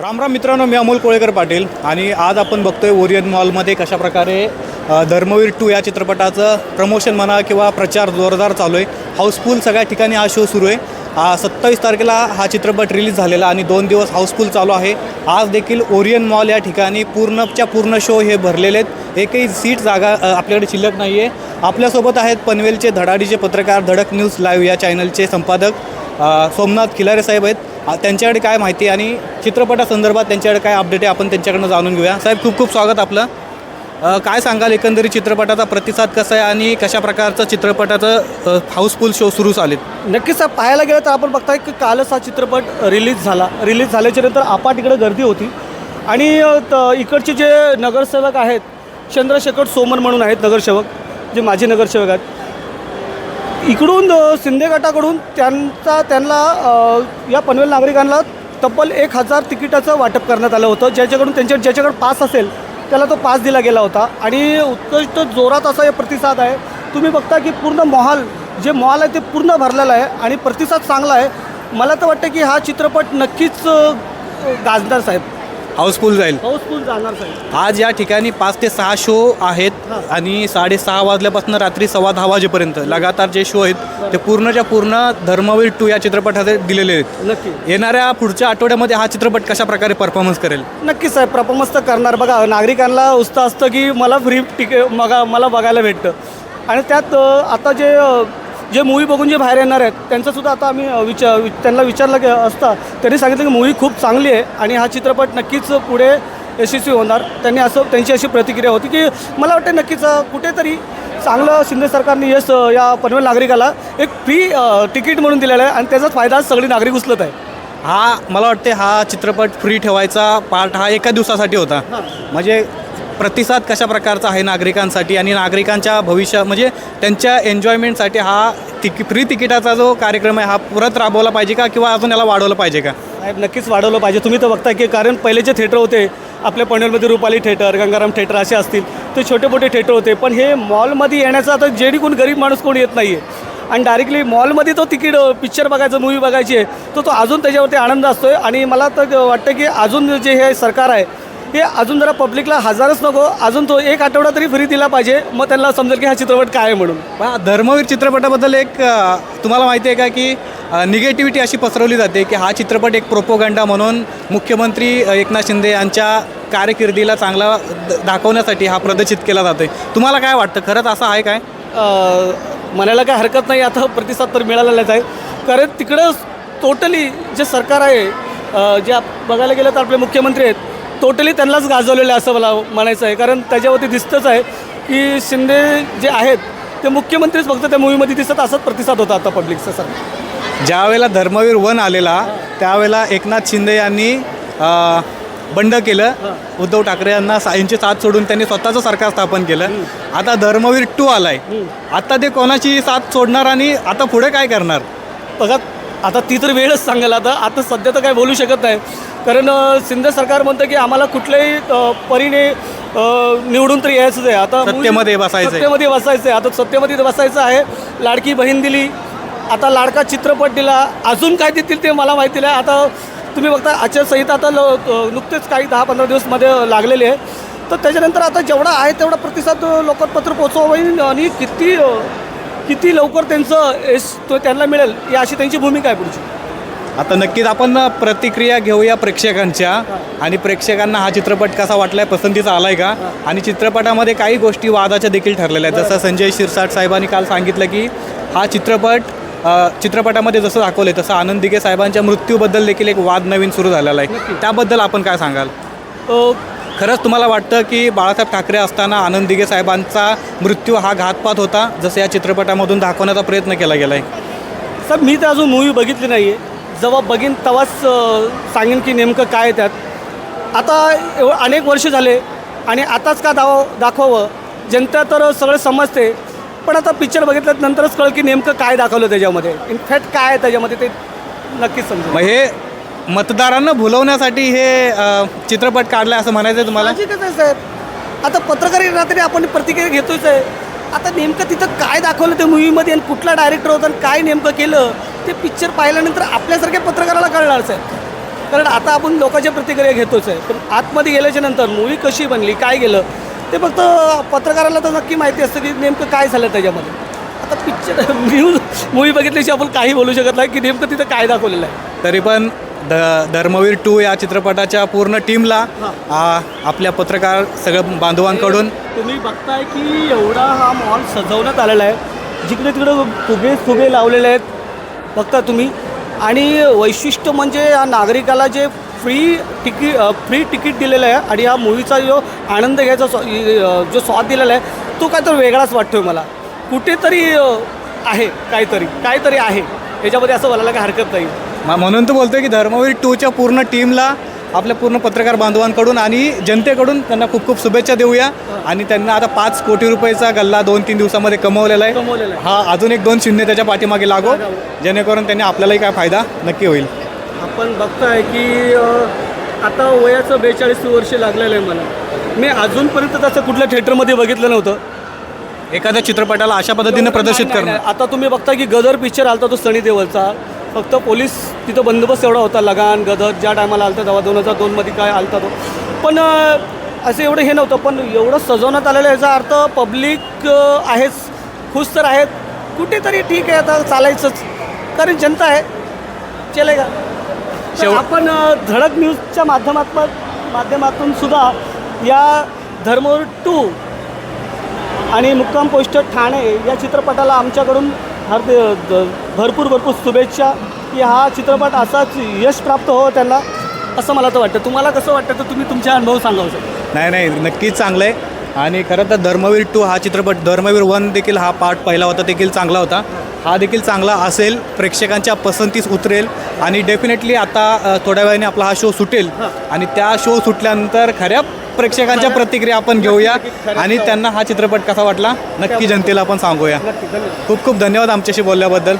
रामराम मित्रांनो मी अमोल कोळेकर पाटील आणि आज आपण बघतोय ओरियन मॉलमध्ये कशा प्रकारे धर्मवीर टू या चित्रपटाचं प्रमोशन म्हणा किंवा प्रचार जोरदार चालू आहे हाऊसफुल सगळ्या ठिकाणी हा शो सुरू आहे. सत्तावीस तारखेला हा चित्रपट रिलीज झालेला आणि दोन दिवस हाऊसफुल चालू आहे. आज देखील ओरियन मॉल या ठिकाणी पूर्णच्या पूर्ण शो हे भरलेले आहेत. एकही सीट जागा आपल्याकडे शिल्लक नाही आहे आपल्यासोबत आहेत पनवेलचे धडाडीचे पत्रकार धडक न्यूज लाईव्ह या चॅनलचे संपादक सोमनाथ खिलारे साहेब आहेत. त्यांच्याकडे काय माहिती आहे आणि चित्रपटासंदर्भात त्यांच्याकडे काय अपडेट आहे आपण त्यांच्याकडनं जाणून घेऊया. साहेब खूप खूप स्वागत आपलं. काय सांगाल एकंदरीत चित्रपटाचा प्रतिसाद कसा आहे आणि कशा प्रकारचं चित्रपटाचं हाऊसफुल शो सुरू झालेत? नक्कीच साहेब पाहायला गेलं तर आपण बघताय की कालच हा चित्रपट रिलीज झाला. रिलीज झाल्याच्यानंतर आपाट इकडे गर्दी होती. आणि त- इकडचे जे नगरसेवक आहेत चंद्रशेखर सोमन म्हणून आहेत नगरसेवक जे माजी नगरसेवक आहेत इकडून शिंदे गटाकडून त्यांचा त्यांना या पनवेल नागरिकांना तब्बल एक हजार तिकिटाचं वाटप करण्यात आलं होतं. ज्याच्याकडून त्यांच्या ज्याच्याकडे पास असेल त्याला तो पास दिला गेला होता. आणि उत्कृष्ट जोरात असा हे प्रतिसाद आहे. तुम्ही बघता की पूर्ण मॉल जे मॉल आहे ते पूर्ण भरलेलं आहे आणि प्रतिसाद चांगला आहे. मला तर वाटतं की हा चित्रपट नक्कीच गाजणार साहेब. हाऊसफुल जाईल. हाऊसफुल जाणार साहेब. आज या ठिकाणी पाच ते सहा शो आहेत. आणि साडेसहा वाजल्यापासून रात्री सव्वा दहा वाजेपर्यंत. लगातार जे शो आहेत ते पूर्णच्या पूर्ण धर्मवीर टू या चित्रपटाचे दिलेले आहेत. नक्की. येणाऱ्या पुढच्या आठवड्यामध्ये हा चित्रपट कशा प्रकारे परफॉर्मन्स करेल? नक्कीच साहेब परफॉर्मन्स तर करणार. बघा नागरिकांना उत्साह असतं की मला फ्री तिकीट मगा मला बघायला भेटतं. आणि त्यात अ, आता जे अ, जे मूवी बघून जे बाहेर येणार आहेत त्यांचंसुद्धा आता आम्ही विचार त्यांना विचारलं की असता. त्यांनी सांगितलं की मूवी खूप चांगली आहे आणि हा चित्रपट नक्कीच पुढे यशस्वी होणार. त्यांनी असं त्यांची अशी प्रतिक्रिया होती की मला वाटतं नक्कीच कुठेतरी चांगलं शिंदे सरकारने यश या पनवेल नागरिकाला एक फ्री तिकीट म्हणून दिलेलं आहे आणि त्याचाच फायदा सगळी नागरिक उचलत आहे. हा मला वाटते हा चित्रपट फ्री ठेवायचा पार्ट हा एका दिवसासाठी होता. म्हणजे प्रतिसाद कशा प्रकारचा आहे नागरिकांसाठी आणि नागरिकांच्या भविष्या म्हणजे त्यांच्या एन्जॉयमेंटसाठी हा तिकी फ्री तिकिटाचा जो कार्यक्रम आहे हा परत राबवला पाहिजे का किंवा अजून याला वाढवलं पाहिजे का? साहेब नक्कीच वाढवलं पाहिजे. तुम्ही तर बघताय की कारण पहिले जे थिएटर होते आपल्या पनवेलमध्ये रुपाली थिएटर गंगाराम थिएटर असे असतील ते छोटे मोठे थिएटर होते. पण हे मॉलमध्ये येण्याचं आता जेडी कोण गरीब माणूस कोण येत नाही आहे आणि डायरेक्टली मॉलमध्ये तो तिकीट पिक्चर बघायचं मूवी बघायची आहे तर तो अजून त्याच्यावरती आनंद असतो आहे आणि मला तर वाटतं की अजून जे हे सरकार आहे हे अजून जरा पब्लिकला हजारच नको. अजून तो एक आठवडा तरी फ्री दिला पाहिजे. मग त्यांना समजेल की हा चित्रपट काय आहे म्हणून. धर्मवीर चित्रपटाबद्दल एक तुम्हाला माहिती आहे का की निगेटिव्हिटी अशी पसरवली जाते की हा चित्रपट एक प्रोपोगंडा म्हणून मुख्यमंत्री एकनाथ शिंदे यांच्या कारकिर्दीला चांगला दाखवण्यासाठी हा प्रदर्शित केला जातोय. तुम्हाला काय वाटतं? खरंच असं आहे काय? म्हणायला काय हरकत नाही. आता प्रतिसाद तर मिळालेलाच आहे. कारण तिकडं टोटली जे सरकार आहे जे बघायला गेलं तर आपले मुख्यमंत्री आहेत. टोटली त्यांनाच गाजवलेलं आहे असं मला म्हणायचं आहे. कारण त्याच्यावरती दिसतंच आहे की शिंदे जे आहेत ते मुख्यमंत्रीच फक्त त्या मूवीमध्ये दिसत असाच प्रतिसाद होता आता पब्लिकचा सर. ज्या वेळेला धर्मवीर वन आलेला त्यावेळेला एकनाथ शिंदे यांनी अ, बंड केलं. उद्धव ठाकरे यांना सा- यांची साथ सोडून त्यांनी स्वतःचं सरकार स्थापन केलं. आता धर्मवीर टू आलाय. आता ते कोणाची साथ सोडणार आणि आता पुढे काय करणार? बघा आता ती तर वेळच सांगाल आता आता सध्या तर काय बोलू शकत नाही. कारण शिंदे सरकार म्हणतं की आम्हाला कुठल्याही परीने निवडून तरी यायचंच आहे. आता सत्तेमध्ये बसायचंय. सत्तेमध्ये बसायचं आहे आता सत्तेमध्ये बसायचं आहे. लाडकी बहीण दिली. आता लाडका चित्रपट दिला. अजून काय देतील ते मला माहिती नाही. आता तुम्ही बघता आचारसंहिता आता नुकतेच काही दहा पंधरा दिवसमध्ये लागलेले आहे. तर त्याच्यानंतर आता जेवढा आहे तेवढा प्रतिसाद लोकपत्र पोचवावं आणि किती किती लवकर त्यांचं यश तो त्यांना मिळेल ही अशी त्यांची भूमिका आहे पुढची. आता नक्कीच आपण प्रतिक्रिया घेऊया प्रेक्षकांच्या. आणि प्रेक्षकांना हा चित्रपट कसा वाटलाय पसंतीचा आलाय का? आणि चित्रपटामध्ये काही गोष्टी वादाच्या देखील ठरलेल्या आहेत. जसं संजय शिरसाट साहेबांनी काल सांगितलं की हा चित्रपट चित्रपटामध्ये जसं दाखवलं तसं आनंद दिघे साहेबांच्या मृत्यूबद्दल देखील एक वाद नवीन सुरू झालेला आहे. त्याबद्दल आपण काय सांगाल? खरंच तुम्हाला वाटतं की बाळासाहेब ठाकरे असताना आनंद दिघे साहेबांचा मृत्यू हा घातपात होता जसं या चित्रपटामधून दाखवण्याचा प्रयत्न केला गेला आहे सर मी तर अजून मूवी बघितली नाही आहे जेव्हा बघीन तेव्हाच सांगेन की नेमकं काय त्यात. आता एव अनेक वर्ष झाले आणि आताच का दाव दाखवावं? जनता तर सगळं समजते. पण आता पिक्चर बघितल्यानंतरच कळ की नेमकं काय दाखवलं त्याच्यामध्ये. इनफॅक्ट काय आहे त्याच्यामध्ये ते नक्कीच समजेल. मग हे मतदारांना भुलवण्यासाठी हे चित्रपट काढलाय असं म्हणायचं आहे तुम्हाला साहजिकच आहे साहेब आता पत्रकार रात्री आपण प्रतिक्रिया घेतोच आहे. आता नेमकं तिथं काय दाखवलं त्या मूवीमध्ये आणि कुठला डायरेक्टर होता आणि काय नेमकं केलं ते पिक्चर पाहिल्यानंतर आपल्यासारख्या पत्रकाराला कळणार साहेब. कारण आता आपण लोकांच्या प्रतिक्रिया घेतोच आहे. पण आतमध्ये गेल्याच्यानंतर मूवी कशी बनली काय गेलं ते फक्त पत्रकाराला तर नक्की माहिती असतं की नेमकं काय झालं त्याच्यामध्ये. आता पिक्चर न्यूज मूवी बघितल्याशी आपण काही बोलू शकत नाही की नेमकं तिथं काय दाखवलेलं आहे. तरी पण द धर्मवीर टू या चित्रपटाच्या पूर्ण टीमला आ, आपल्या पत्रकार सगळं बांधवांकडून. तुम्ही बघताय की एवढा हा मॉल सजवण्यात आलेला आहे. जिकडे तिकडे फुगे फुगे लावलेले आहेत. बघता तुम्ही. आणि वैशिष्ट्य म्हणजे या नागरिकाला जे फ्री तिकीट फ्री तिकीट दिलेलं आहे आणि या मूवीचा जो आनंद घ्यायचा जो स्वाद दिलेला आहे तो काय तर वेगळाच वाटतोय मला. कुठेतरी आहे काहीतरी. काहीतरी आहे. याच्यामध्ये असं बोलायला काही हरकत नाही. म्हणून तो बोलतोय की धर्मवीर टूच्या पूर्ण टीमला आपल्या पूर्ण पत्रकार बांधवांकडून आणि जनतेकडून त्यांना खूप खूप शुभेच्छा देऊया. आणि त्यांना आता पाच कोटी रुपयाचा गल्ला दोन तीन दिवसामध्ये कमवलेला आहे. हा अजून एक दोन शून्य त्याच्या पाठीमागे लागो. जेणेकरून त्यांनी आपल्यालाही काय फायदा नक्की होईल. आपण बघताय की आता वयाचं बेचाळीस वर्ष लागलेलं आहे मला. मी अजूनपर्यंत त्याचं कुठल्या थिएटरमध्ये बघितलं नव्हतं. एखाद्या चित्रपटाला अशा पद्धतीनं प्रदर्शित करणं. आता तुम्ही बघता की गदर पिक्चर आलता तो सनी देवलचा फक्त पोलीस तिथं बंदोबस्त एवढा होता लगान गदर ज्या टायमाला आलता तेव्हा दोन हजार दोनमध्ये काय आलता तो. पण असं एवढं हे नव्हतं पण एवढं सजवण्यात आलेलं याचा अर्थ पब्लिक आहेच खुश तर आहेत. कुठेतरी ठीक आहे आता चालायचंच. कारण जनता आहे. चलेगा तर शेव- आपण धडक न्यूजच्या माध्यमातून माध्यमातून सुद्धा या धर्मवर टू आणि मुक्काम पोस्ट ठाणे या चित्रपटाला आमच्याकडून हार्द द- भरपूर भरपूर शुभेच्छा की हा चित्रपट असाच यश प्राप्त हो त्यांना असं मला तर वाटतं. तुम्हाला कसं वाटतं तर तुम्ही तुमचे अनुभव सांगावं शकता नाही नाही नक्कीच चांगलं आहे. आणि खरं तर धर्मवीर टू हा चित्रपट धर्मवीर वन देखील हा पार्ट पहिला होता देखील चांगला होता. हा देखील चांगला असेल प्रेक्षकांच्या पसंतीस उतरेल आणि डेफिनेटली आता थोड्या वेळाने आपला हा शो सुटेल. आणि त्या शो सुटल्यानंतर खऱ्या प्रेक्षकांच्या प्रतिक्रिया आपण घेऊया. आणि त्यांना हा चित्रपट कसा वाटला नक्की जनतेला आपण सांगूया. खूप खूप धन्यवाद आमच्याशी बोलल्याबद्दल.